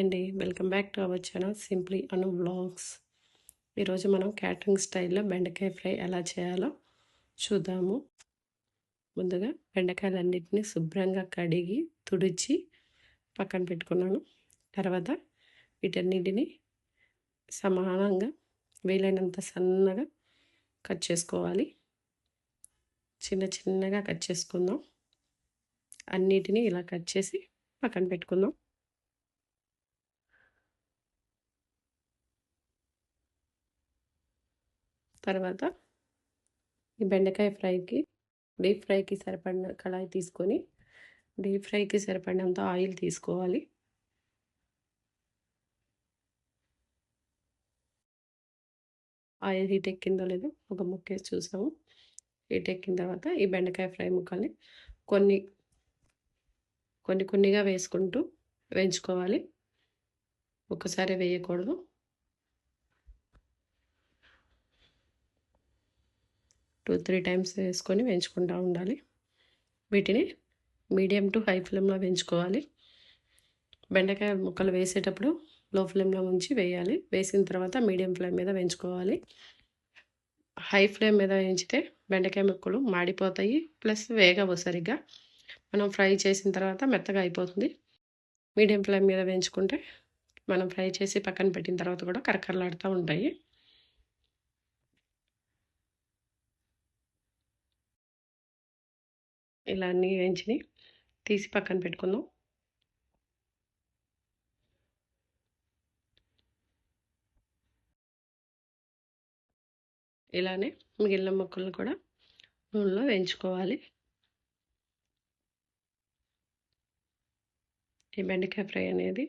అండి. Welcome back to our channel simply Anu vlogs. ఈరోజు మనం క్యాటరింగ్ స్టైల్లో బెండకాయ ఫ్రై ఎలా చేయాలో చూద్దాము. ముందుగా బెండకాయలన్నింటినీ శుభ్రంగా కడిగి తుడిచి పక్కన పెట్టుకున్నాను. తర్వాత వీటన్నిటిని సమానంగా వీలైనంత సన్నగా కట్ చేసుకోవాలి. చిన్న చిన్నగా కట్ చేసుకుందాం. అన్నిటినీ ఇలా కట్ చేసి పక్కన పెట్టుకుందాం. తర్వాత ఈ బెండకాయ ఫ్రైకి డీప్ ఫ్రైకి సరిపడిన కళాయి తీసుకొని డీప్ ఫ్రైకి సరిపడినంత ఆయిల్ తీసుకోవాలి. ఆయిల్ హీట్ ఎక్కిందో లేదో ఒక ముక్కేసి చూసాము. హీట్ ఎక్కిన తర్వాత ఈ బెండకాయ ఫ్రై ముక్కల్ని కొన్ని కొన్ని కొన్నిగా వేసుకుంటూ వేయించుకోవాలి. ఒకసారి వేయకూడదు. టూ త్రీ టైమ్స్ వేసుకొని వేయించుకుంటూ ఉండాలి. వీటిని మీడియం టు హై ఫ్లేమ్లో వేయించుకోవాలి. బెండకాయ ముక్కలు వేసేటప్పుడు లో ఫ్లేమ్లో ఉంచి వేయాలి. వేసిన తర్వాత మీడియం ఫ్లేమ్ మీద వేయించుకోవాలి. హై ఫ్లేమ్ మీద వేయించితే బెండకాయ ముక్కలు మాడిపోతాయి ప్లస్ వేగవు సరిగ్గా. మనం ఫ్రై చేసిన తర్వాత మెత్తగా అయిపోతుంది. మీడియం ఫ్లేమ్ మీద వేయించుకుంటే మనం ఫ్రై చేసి పక్కన పెట్టిన తర్వాత కూడా కరకరలాడుతూ ఉంటాయి. ఇలా అన్నీ వేయించి తీసి పక్కన పెట్టుకుందాం. ఇలానే మిగిలిన ముక్కలను కూడా నూనెలో వేయించుకోవాలి. ఈ బెండకాయ ఫ్రై అనేది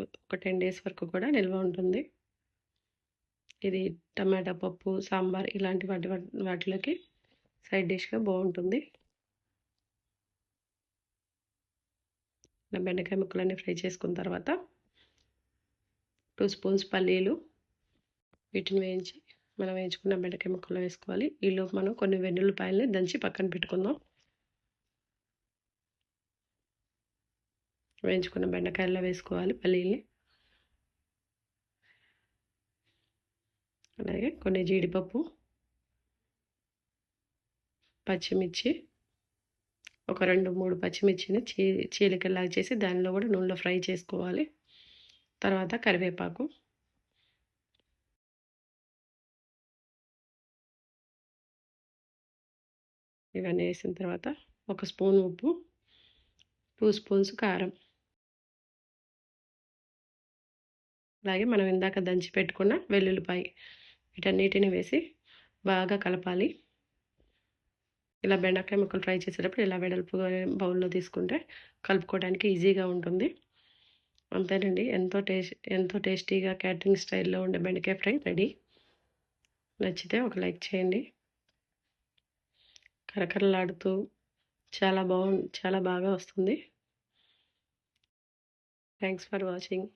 ఒక టెన్ డేస్ వరకు కూడా నిల్వ ఉంటుంది. ఇది టమాటా పప్పు సాంబార్ ఇలాంటి వాటి వాటిలోకి సైడ్ డిష్గా బాగుంటుంది. ఇలా బెండకాయ ముక్కలన్నీ ఫ్రై చేసుకున్న తర్వాత టూ స్పూన్స్ పల్లీలు వీటిని వేయించి మనం వేయించుకున్న బెండకాయ ముక్కలు వేసుకోవాలి. ఈలోపు మనం కొన్ని వెన్నులపాయలని దంచి పక్కన పెట్టుకుందాం. వేయించుకున్న బెండకాయల్లో వేసుకోవాలి పల్లీల్ని. అలాగే కొన్ని జీడిపప్పు పచ్చిమిర్చి ఒక రెండు మూడు పచ్చిమిర్చిని చీ చీలికలాగా చేసి దానిలో కూడా నూనెలో ఫ్రై చేసుకోవాలి. తర్వాత కరివేపాకు. ఇవన్నీ వేసిన తర్వాత ఒక స్పూన్ ఉప్పు టూ స్పూన్స్ కారం. అలాగే మనం ఇందాక దంచి పెట్టుకున్న వెల్లుల్లిపాయ వీటన్నిటిని వేసి బాగా కలపాలి. ఇలా బెండకాయ ముక్కలు ఫ్రై చేసేటప్పుడు ఇలా వెడల్పుగా బౌల్లో తీసుకుంటే కలుపుకోవడానికి ఈజీగా ఉంటుంది. అంతేనండి. ఎంతో టేస్ట్ ఎంతో టేస్టీగా క్యాటరింగ్ స్టైల్లో ఉండే బెండకాయ ఫ్రై రెడీ. నచ్చితే ఒక లైక్ చేయండి. కరకరలాడుతూ చాలా బాగు చాలా బాగా వస్తుంది. Thanks for watching.